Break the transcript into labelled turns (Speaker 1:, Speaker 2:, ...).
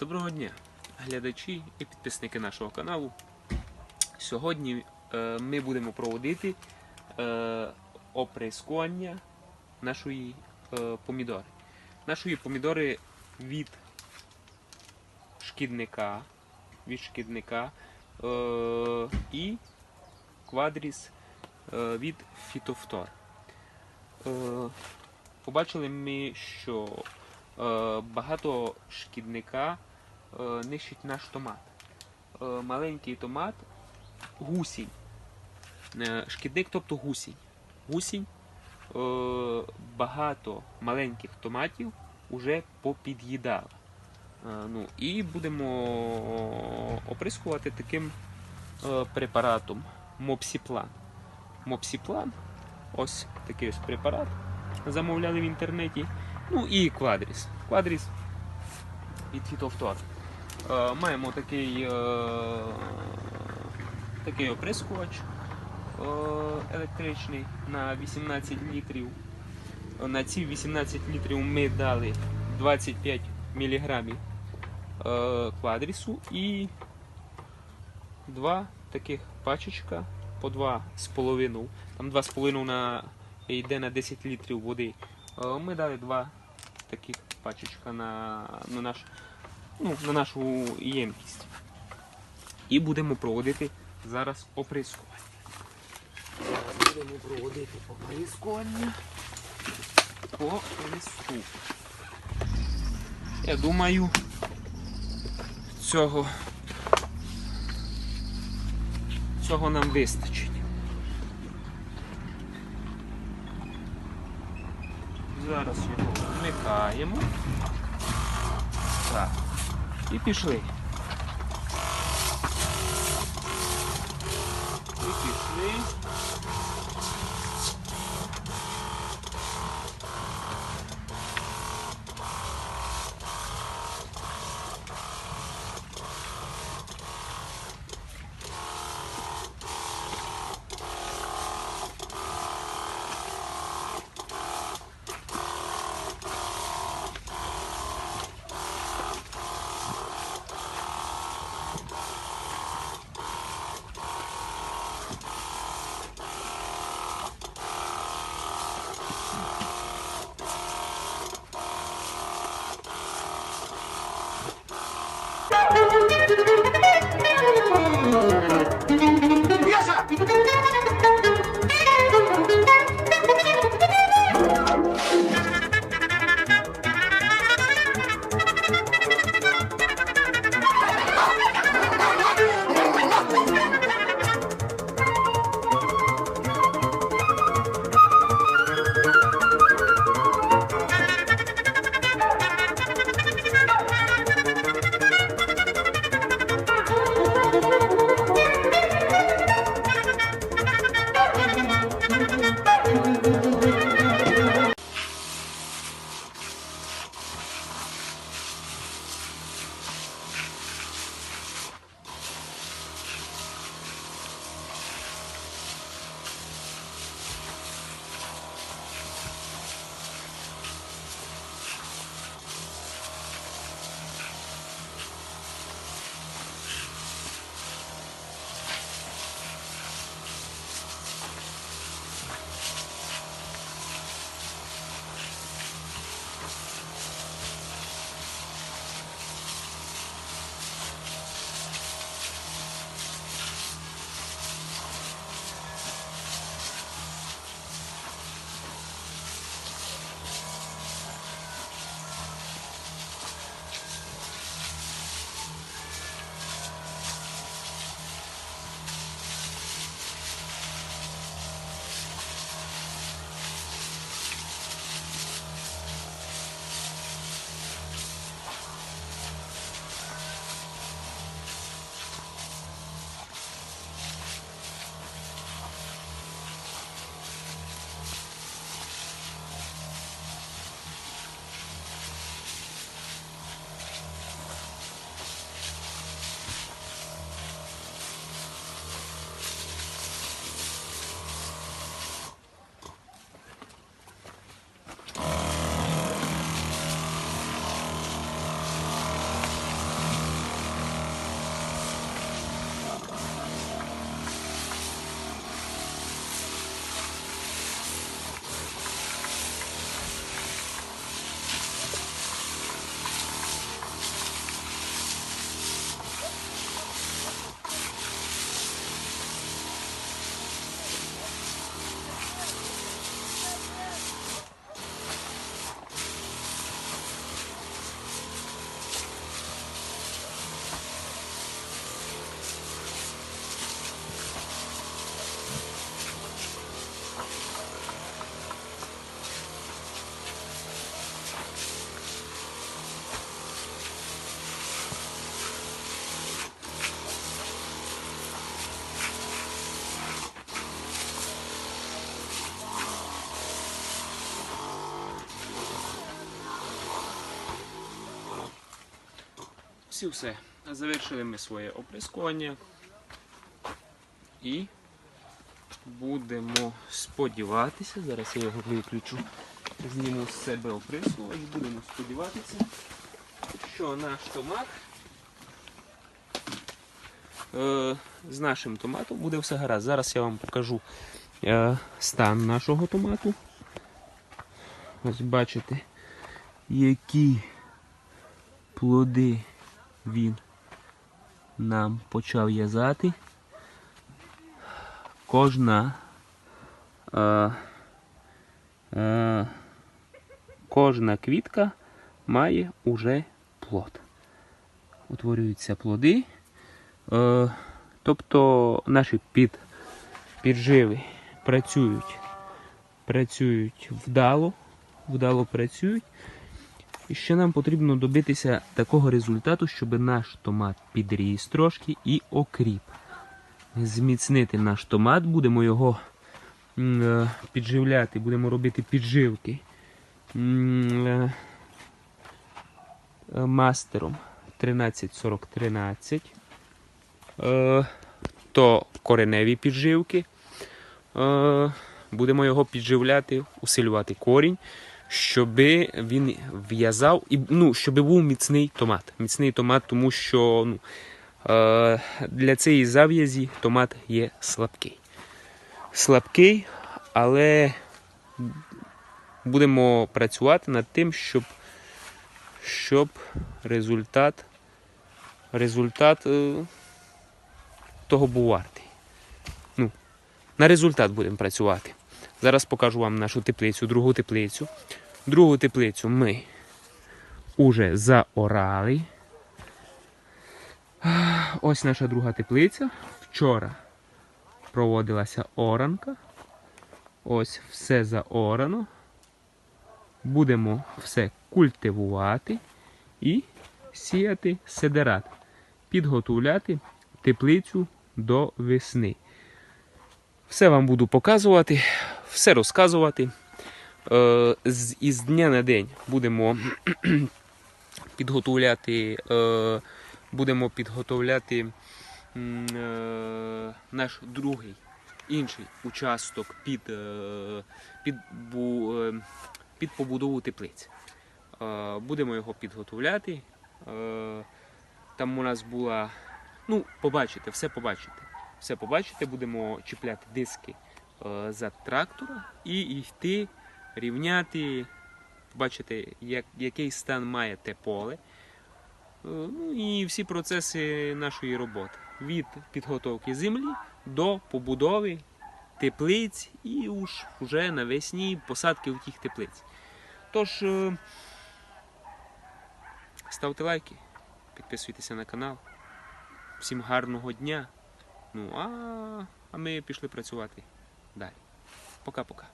Speaker 1: Доброго дня, глядачі і підписники нашого каналу. Сьогодні е, ми будемо проводити е, оприскування нашої е, помідори. Нашої помідори від шкідника, від шкідника е, і квадріс е, від фітофтор. Е, побачили ми, що багато шкідника е, нищить наш томат. Е, маленький томат гусінь. Е, шкідник, тобто гусінь. Гусінь е, багато маленьких томатів вже попід'їдала. Е, ну, і будемо оприскувати таким е, препаратом Мопсіплан. Мопсіплан, ось такий ось препарат. Замовляли в інтернеті. Ну і квадріс. Квадріс від фітофтор. Е, маємо такий, е, такий оприскувач е, електричний на 18 літрів. На ці 18 літрів ми дали 25 мг квадрісу і два таких пачечка по 2,5. Там 2,5 на, йде на 10 літрів води. Ми дали два таких пачечка на, на, наш, ну, на нашу ємкість. І будемо проводити зараз оприскування. Зараз будемо проводити оприскування по листу. Я думаю, цього, цього нам вистачить. Зараз його вмикаємо. Так. І пішли. І пішли. Ось і все. Завершили ми своє оприскування. І будемо сподіватися. Зараз я його виключу. Зніму з себе оприскувач. Будемо сподіватися, що наш томат. Е, з нашим томатом буде все гаразд. Зараз я вам покажу е, стан нашого томату. Ось бачите, які плоди він нам почав в'язати. Кожна е, е, кожна квітка має уже плод. Утворюються плоди. Е, тобто наші під, підживи працюють, працюють вдало, вдало працюють. І ще нам потрібно добитися такого результату, щоб наш томат підріс трошки і окріп. Зміцнити наш томат, будемо його е, підживляти, будемо робити підживки е, е, мастером 134013. Е, то кореневі підживки. Будемо його підживляти, усилювати корінь, щоб він в'язав, і, ну, щоб був міцний томат. Міцний томат, тому що ну, е, для цієї зав'язі томат є слабкий. Слабкий, але будемо працювати над тим, щоб, щоб результат, результат е, того був вартий. Ну, на результат будемо працювати. Зараз покажу вам нашу теплицю, другу теплицю. Другу теплицю ми уже заорали. Ось наша друга теплиця. Вчора проводилася оранка. Ось все заорано. Будемо все культивувати і сіяти седерат. Підготовляти теплицю до весни. Все вам буду показувати, все розказувати. Е, із дня на день будемо підготовляти, е, будемо підготовляти е, наш другий інший участок під, під, під побудову теплиць. Будемо його підготовляти. Там у нас була Ну, побачите, все побачите. Все побачите, будемо чіпляти диски за трактора і йти рівняти, бачите, як, який стан має те поле. Е, ну і всі процеси нашої роботи. Від підготовки землі до побудови теплиць і уж вже навесні посадки в тих теплиць. Тож, е, ставте лайки, підписуйтеся на канал. Всім гарного дня. Ну, а, а ми пішли працювати далі. Пока-пока.